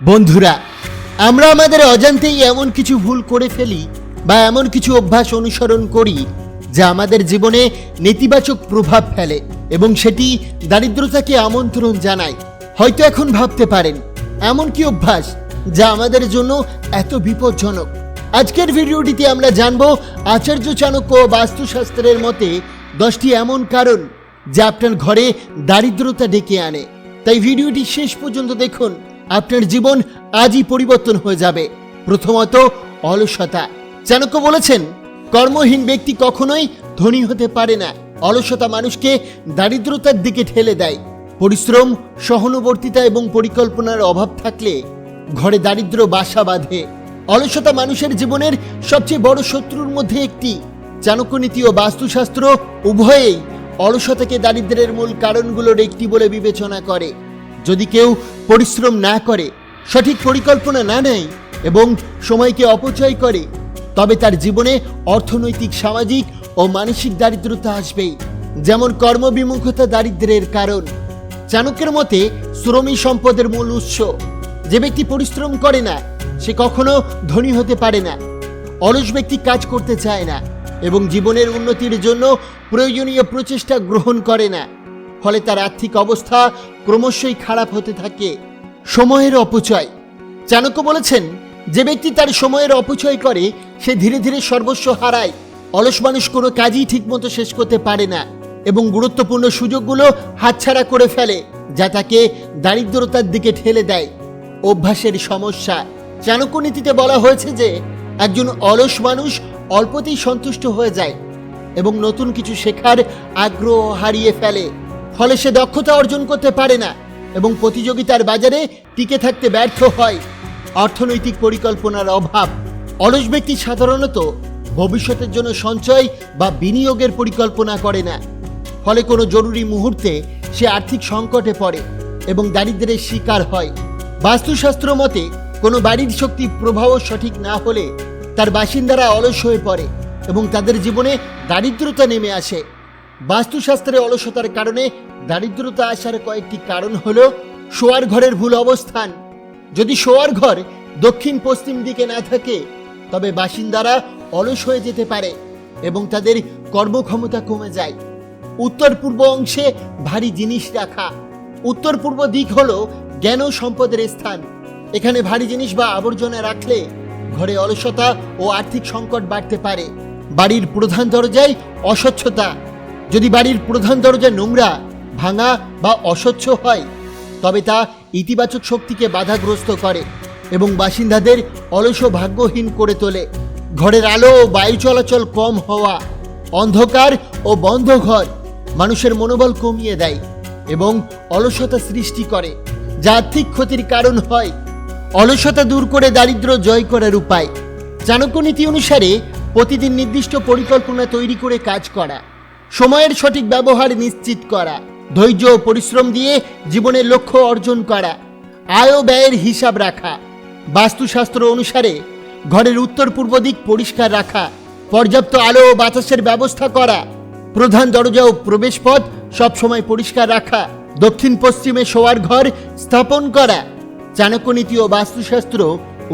বন্ধুরা, আমরা আমাদের অজান্তেই এমন কিছু ভুল করে ফেলি বা এমন কিছু অভ্যাস অনুসরণ করি যা আমাদের জীবনে নেতিবাচক প্রভাব ফেলে এবং সেটি দারিদ্রতাকে আমন্ত্রণ জানায়। হয়তো এখন ভাবতে পারেন, এমন কি অভ্যাস যা আমাদের জন্য এত বিপজ্জনক? আজকের ভিডিওটিতে আমরা জানব, আচার্য চাণক্য বাস্তুশাস্ত্রের মতে দশটি এমন কারণ যা আপনার ঘরে দারিদ্রতা ডেকে আনে। তাই ভিডিওটি শেষ পর্যন্ত দেখুন। আপনার জীবন আজই পরিবর্তন হয়ে যাবে। প্রথমত, অলসতা। চাণক্য বলেছেন, কর্মহীন ব্যক্তি কখনোই ধনী হতে পারে না। অলসতা মানুষকে দারিদ্রতার দিকে ঠেলে দেয়। পরিশ্রম সহানুবর্তিতা এবং পরিকল্পনার অভাব থাকলে ঘরে দারিদ্র বাসা বাঁধে। অলসতা মানুষের জীবনের সবচেয়ে বড় শত্রুর মধ্যে একটি। চাণক্যনীতি ও বাস্তুশাস্ত্র উভয়েই অলসতাকে দারিদ্র্যের মূল কারণগুলোর একটি বলে বিবেচনা করে। যদি কেউ পরিশ্রম না করে, সঠিক পরিকল্পনা না নেয় এবং সময়কে অপচয় করে, তবে তার জীবনে অর্থনৈতিক, সামাজিক ও মানসিক দারিদ্রতা আসবেই। যেমন কর্মবিমুখতা দারিদ্র্যের কারণ। চাণক্যের মতে শ্রমী সম্পদের মূল উৎস। যে ব্যক্তি পরিশ্রম করে না, সে কখনো ধনী হতে পারে না, অলস ব্যক্তি কাজ করতে চায় না এবং জীবনের উন্নতির জন্য প্রয়োজনীয় প্রচেষ্টা গ্রহণ করে না। ফলে তার আর্থিক অবস্থা ক্রমশই খারাপ হতে থাকে। সময়ের অপচয়। চাণক্য বলেছেন, যে ব্যক্তি তার সময়ের অপচয় করে, সে ধীরে ধীরে সর্বস্ব হারায়। অলস মানুষ কোনো কাজই ঠিকমতো শেষ করতে পারে না এবং গুরুত্বপূর্ণ সুযোগগুলো হাতছাড়া করে ফেলে, যা তাকে দারিদ্রতার দিকে ঠেলে দেয়। অভ্যাসের সমস্যা। চাণক্য নীতিতে বলা হয়েছে যে, একজন অলস মানুষ অল্পতেই সন্তুষ্ট হয়ে যায় এবং নতুন কিছু শেখার আগ্রহ হারিয়ে ফেলে। ফলে সে দক্ষতা অর্জন করতে পারে না এবং প্রতিযোগিতার বাজারে টিকে থাকতে ব্যর্থ হয়। অর্থনৈতিক পরিকল্পনার অভাব। অলস ব্যক্তি সাধারণত ভবিষ্যতের জন্য সঞ্চয় বা বিনিয়োগের পরিকল্পনা করে না। ফলে কোনো জরুরি মুহূর্তে সে আর্থিক সংকটে পড়ে এবং দারিদ্র্যের শিকার হয়। বাস্তুশাস্ত্র মতে, কোনো বাড়ির শক্তি প্রভাবও সঠিক না হলে তার বাসিন্দারা অলস হয়ে পড়ে এবং তাদের জীবনে দারিদ্রতা নেমে আসে। বাস্তুশাস্ত্রে অলসতার কারণে দারিদ্রতা আসার কয়েকটি কারণ হল শোয়ার ঘরের ভুল অবস্থান। যদি শোয়ার ঘর দক্ষিণ পশ্চিম দিকে না থাকে, তবে বাসিন্দারা অলস হয়ে যেতে পারে এবং তাদের কর্মক্ষমতা কমে যায়। উত্তর পূর্ব অংশে ভারী জিনিস রাখা। উত্তর পূর্ব দিক হল জ্ঞান সম্পদের স্থান। এখানে ভারী জিনিস বা আবর্জনা রাখলে ঘরে অলসতা ও আর্থিক সংকট বাড়তে পারে। বাড়ির প্রধান দরজায় অস্বচ্ছতা। যদি বাড়ির প্রধান দরজা নোংরা, ভাঙা বা অস্বচ্ছ হয়, তবে তা ইতিবাচক শক্তিকে বাধাগ্রস্ত করে এবং বাসিন্দাদের অলস ভাগ্যহীন করে তোলে। ঘরের আলো ও বায়ু চলাচল কম হওয়া, অন্ধকার ও বন্ধ ঘর মানুষের মনোবল কমিয়ে দেয় এবং অলসতা সৃষ্টি করে, যা আর্থিক ক্ষতির কারণ হয়। অলসতা দূর করে দারিদ্র জয় করার উপায়। চাণক্য নীতি অনুসারে প্রতিদিন নির্দিষ্ট পরিকল্পনা তৈরি করে কাজ করা। সময়ের সঠিক ব্যবহার নিশ্চিত করা, ধৈর্য ও পরিশ্রম দিয়ে জীবনের লক্ষ্য অর্জন করা, আয় ও ব্যয়ের হিসাব রাখা, বাস্তুশাস্ত্র অনুসারে ঘরের উত্তর পূর্ব দিক পরিষ্কার রাখা, পর্যাপ্ত আলো ও বাতাসের ব্যবস্থা করা, প্রধান দরজা ও প্রবেশপথ সবসময় পরিষ্কার রাখা, দক্ষিণ পশ্চিমে শোয়ার ঘর স্থাপন করা চাণক্যনীতি ও বাস্তুশাস্ত্র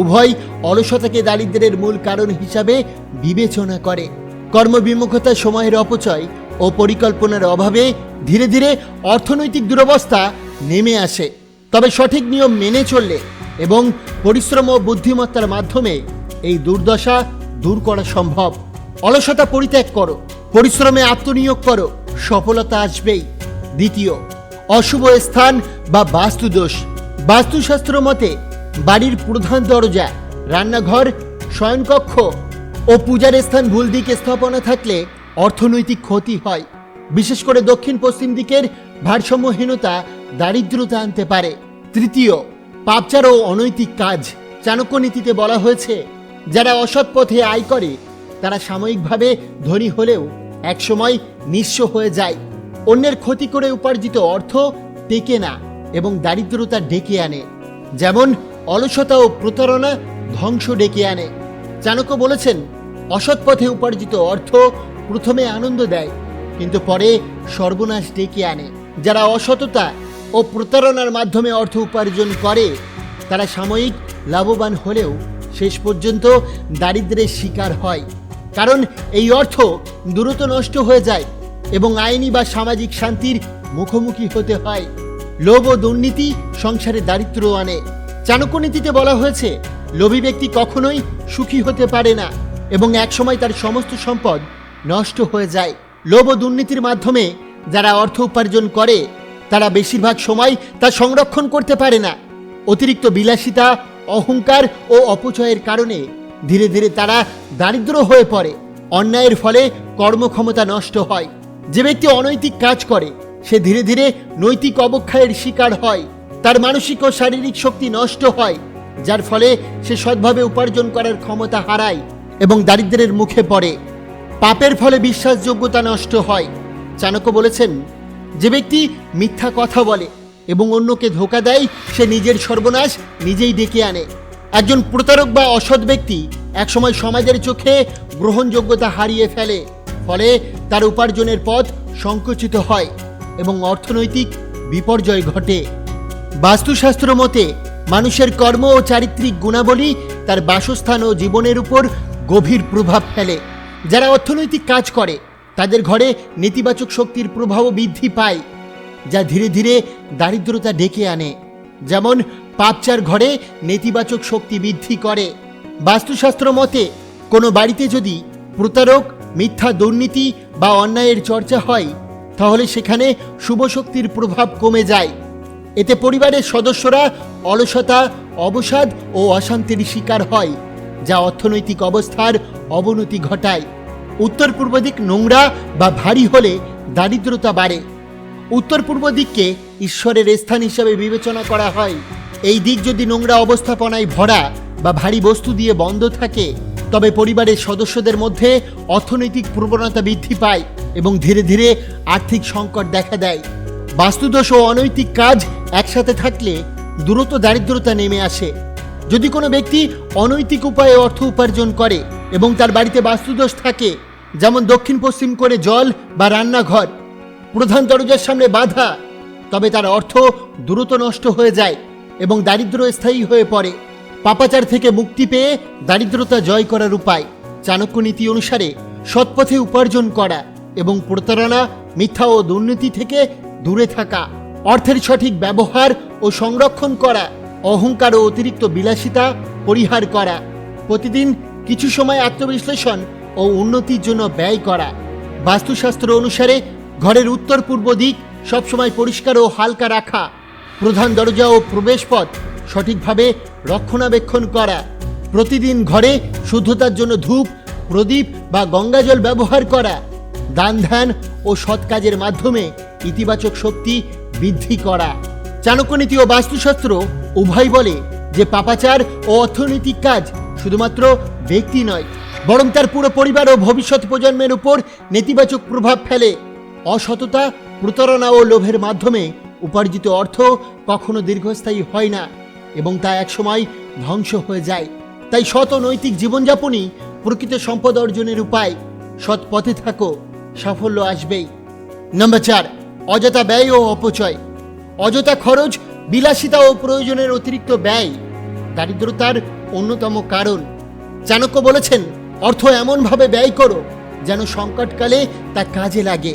উভয় অলসতাকে দারিদ্র্যের মূল কারণ হিসাবে বিবেচনা করে। কর্মবিমুখতা সময়ের অপচয় ও পরিকল্পনার অভাবে ধীরে ধীরে অর্থনৈতিক দুরবস্থা নেমে আসে। তবে সঠিক নিয়ম মেনে চললে এবং পরিশ্রম ও বুদ্ধিমত্তার মাধ্যমে এই দুর্দশা দূর করা সম্ভব। অলসতা পরিত্যাগ করো, পরিশ্রমে আত্মনিয়োগ করো, সফলতা আসবেই। দ্বিতীয়, অশুভ স্থান বা বাস্তুদোষ। বাস্তুশাস্ত্র মতে, বাড়ির প্রধান দরজা, রান্নাঘর, শয়নকক্ষ ও পূজার স্থান ভুল দিকে স্থাপনা থাকলে অর্থনৈতিক ক্ষতি হয়। বিশেষ করে দক্ষিণ পশ্চিম দিকের ভারসাম্যহীনতা দারিদ্রতা আনতে পারে। তৃতীয়, পাপচার ও অনৈতিক কাজ। চাণক্য নীতিতে বলা হয়েছে, যারা অসৎ পথে আয় করে, তারা সাময়িকভাবে ধনী হলেও একসময় নিঃস্ব হয়ে যায়। অন্যের ক্ষতি করে উপার্জিত অর্থ টেকে না এবং দারিদ্রতা ডেকে আনে। যেমন, অলসতা ও প্রতারণা ধ্বংস ডেকে আনে। চাণক্য বলেছেন, অসৎ পথে উপার্জিত অর্থ প্রথমে আনন্দ দেয়, কিন্তু পরে সর্বনাশ ডেকে আনে। যারা অসততা ও প্রতারণার মাধ্যমে অর্থ উপার্জন করে, তারা সাময়িক লাভবান হলেও শেষ পর্যন্ত দারিদ্র্যের শিকার হয়। কারণ এই অর্থ দ্রুত নষ্ট হয়ে যায় এবং আইনি বা সামাজিক শান্তির মুখোমুখি হতে হয়। লোভ ও দুর্নীতি সংসারে দারিদ্র আনে। চাণক্যনীতিতে বলা হয়েছে, লোভী ব্যক্তি কখনোই সুখী হতে পারে না এবং একসময় তার সমস্ত সম্পদ নষ্ট হয়ে যায়। লোভ দুর্নীতির মাধ্যমে যারা অর্থ উপার্জন করে, তারা বেশিরভাগ সময় তা সংরক্ষণ করতে পারে না। অতিরিক্ত বিলাসিতা, অহংকার ও অপচয়ের কারণে ধীরে ধীরে তারা দারিদ্র হয়ে পড়ে। অন্যায়ের ফলে কর্মক্ষমতা নষ্ট হয়। যে ব্যক্তি অনৈতিক কাজ করে, সে ধীরে ধীরে নৈতিক অবক্ষয়ের শিকার হয়। তার মানসিক ও শারীরিক শক্তি নষ্ট হয়, যার ফলে সে সৎভাবে উপার্জন করার ক্ষমতা হারায় এবং দারিদ্র্যের মুখে পড়ে। পাপের ফলে বিশ্বাসযোগ্যতা নষ্ট হয়। চাণক্য বলেছেন, যে ব্যক্তি মিথ্যা কথা বলে এবং অন্যকে ধোকা দেয়, সে নিজের সর্বনাশ নিজেই ডেকে আনে। একজন প্রতারক বা অসৎ ব্যক্তি একসময় সমাজের চোখে গ্রহণযোগ্যতা হারিয়ে ফেলে, ফলে তার উপার্জনের পথ সংকুচিত হয় এবং অর্থনৈতিক বিপর্যয় ঘটে। বাস্তুশাস্ত্র মতে, মানুষের কর্ম ও চারিত্রিক গুণাবলী তার বাসস্থান ও জীবনের উপর গভীর প্রভাব ফেলে। যারা অর্থনৈতিক কাজ করে, তাদের ঘরে নেতিবাচক শক্তির প্রভাবও বৃদ্ধি পায়, যা ধীরে ধীরে দারিদ্রতা ডেকে আনে। যেমন, পাপচার ঘরে নেতিবাচক শক্তি বৃদ্ধি করে। বাস্তুশাস্ত্র মতে, কোনো বাড়িতে যদি প্রতারক, মিথ্যা দুর্নীতি বা অন্যায়ের চর্চা হয়, তাহলে সেখানে শুভ শক্তির প্রভাব কমে যায়। এতে পরিবারের সদস্যরা অলসতা, অবসাদ ও অশান্তির শিকার হয়, যা অর্থনৈতিক অবস্থার অবনতি ঘটায়। উত্তর পূর্ব দিক নোংরা বা ভারী হলে দারিদ্রতা বাড়ে। উত্তর পূর্ব দিককে ঈশ্বরের স্থান হিসাবে বিবেচনা করা হয়। এই দিক যদি নোংরা অবস্থাপনায় ভরা বা ভারী বস্তু দিয়ে বন্ধ থাকে, তবে পরিবারের সদস্যদের মধ্যে অর্থনৈতিক প্রবণতা বৃদ্ধি পায় এবং ধীরে ধীরে আর্থিক সংকট দেখা দেয়। বাস্তুদোষ ও অনৈতিক কাজ একসাথে থাকলে দ্রুত দারিদ্রতা নেমে আসে। যদি কোনো ব্যক্তি অনৈতিক উপায়ে অর্থ উপার্জন করে এবং তার বাড়িতে বাস্তুদোষ থাকে, যেমন দক্ষিণ পশ্চিম করে জল বা রান্নাঘর। প্রধান দরজার সামনে বাধা, তবে তার অর্থ দ্রুত নষ্ট হয়ে যায় এবং দারিদ্র স্থায়ী হয়ে পড়ে। পাপাচার থেকে মুক্তি পেয়ে দারিদ্রতা জয় করার উপায়। চাণক্য নীতি অনুসারে সৎপথে উপার্জন করা এবং প্রতারণা, মিথ্যা ও দুর্নীতি থেকে দূরে থাকা। অর্থের সঠিক ব্যবহার ও সংরক্ষণ করা, অহংকার ও অতিরিক্ত বিলাসিতা পরিহার করা। প্রতিদিন কিছু সময় আত্মবিশ্লেষণ ও উন্নতির জন্য ব্যয় করা। বাস্তুশাস্ত্র অনুসারে ঘরের উত্তর পূর্ব দিক সবসময় পরিষ্কার ও হালকা রাখা, প্রধান দরজা ও প্রবেশপথ সঠিকভাবে রক্ষণাবেক্ষণ করা। প্রতিদিন ঘরে শুদ্ধতার জন্য ধূপ, প্রদীপ বা গঙ্গাজল ব্যবহার করা। দান ধ্যান ও সৎ কাজের মাধ্যমে ইতিবাচক শক্তি বৃদ্ধি করা। চাণক্যনীতি ও বাস্তুশাস্ত্র উভয় বলে যে পাপাচার ও অর্থনৈতিক কাজ শুধুমাত্র ব্যক্তি নয়, বরং তার পুরো পরিবার ও ভবিষ্যৎ প্রজন্মের উপর নেতিবাচক প্রভাব ফেলে। অসততা, প্রতারণা ও লোভের মাধ্যমে উপার্জিত অর্থ কখনো দীর্ঘস্থায়ী হয় না এবং তা একসময় ধ্বংস হয়ে যায়। তাই সৎ নৈতিক জীবনযাপনই প্রকৃত সম্পদ অর্জনের উপায়। সৎ পথে থাকো, সাফল্য আসবেই। নম্বর চার, অযথা ব্যয় ও অপচয়। অযথা খরচ, বিলাসিতা ও প্রয়োজনের অতিরিক্ত ব্যয়। দারিদ্রতার অন্যতম কারণ। চাণক্য বলেছেন, অর্থ এমনভাবে ব্যয় করো যেন সংকটকালে তা কাজে লাগে।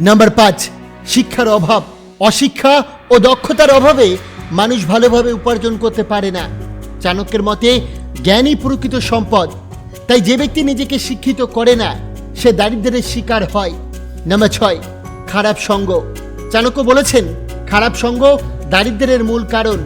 নাম্বার পাঁচ, শিক্ষার অভাব। অশিক্ষা ও দক্ষতার অভাবে মানুষ ভালোভাবে উপার্জন করতে পারে না। চাণক্যের মতে, জ্ঞানই প্রকৃত সম্পদ। তাই যে ব্যক্তি নিজেকে শিক্ষিত করে না, সে দারিদ্র্যের শিকার হয়। নাম্বার ছয়, খারাপ সঙ্গ। চাণক্য বলেছেন, খারাপ সঙ্গ দারিদ্র্যের মূল কারণ।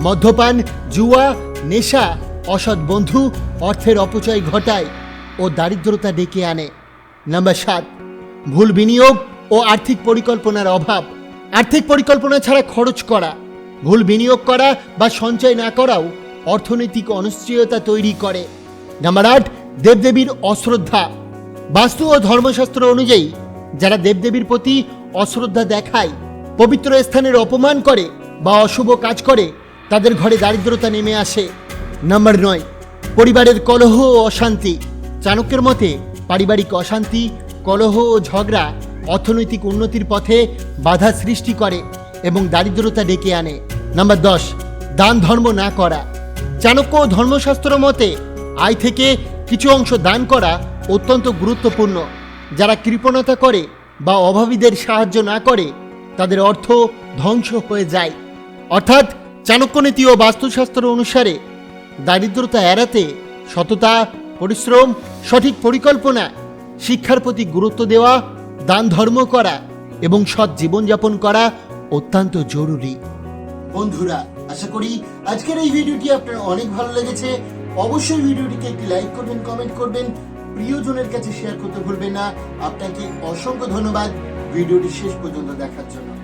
মদ্যপান, জুয়া, নেশা অসৎ বন্ধু অর্থের অপচয় ঘটায় ও দারিদ্রতা ডেকে আনে। নাম্বার সাত, ভুল বিনিয়োগ ও আর্থিক পরিকল্পনার অভাব। আর্থিক পরিকল্পনা ছাড়া খরচ করা, ভুল বিনিয়োগ করা বা সঞ্চয় না করাও অর্থনৈতিক অনিশ্চয়তা তৈরি করে। নাম্বার আট, দেবদেবীর অশ্রদ্ধা। বাস্তু ও ধর্মশাস্ত্র অনুযায়ী, যারা দেবদেবীর প্রতি অশ্রদ্ধা দেখায়, পবিত্র স্থানের অপমান করে বা অশুভ কাজ করে, তাদের ঘরে দারিদ্রতা নেমে আসে। নাম্বার নয়, পরিবারের কলহ ও অশান্তি। চাণক্যের মতে, পারিবারিক অশান্তি, কলহ ও ঝগড়া অর্থনৈতিক উন্নতির পথে বাধা সৃষ্টি করে এবং দারিদ্রতা ডেকে আনে। নাম্বার দশ, দান ধর্ম না করা। চাণক্য ও ধর্মশাস্ত্র মতে, আয় থেকে কিছু অংশ দান করা অত্যন্ত গুরুত্বপূর্ণ। যারা কৃপণতা করে বা অভাবীদের সাহায্য না করে, তাদের অর্থ ধ্বংস হয়ে যায়। অর্থাৎ, চাণক্য নীতি ও বাস্তুশাস্ত্র অনুসারে দারিদ্রতা এড়াতে সততা, পরিশ্রম, সঠিক পরিকল্পনা, শিক্ষার প্রতি গুরুত্ব দেওয়া, দান ধর্ম করা এবং সৎ জীবনযাপন করা অত্যন্ত জরুরি। বন্ধুরা, আশা করি আজকের এই ভিডিওটি আপনার অনেক ভালো লেগেছে। অবশ্যই ভিডিওটিকে একটি লাইক করবেন কমেন্ট করবেন। প্রিয়জনের কাছে শেয়ার করতে ভুলবেন না। আপনাকে অসংখ্য ধন্যবাদ ভিডিওটি শেষ পর্যন্ত দেখার জন্য।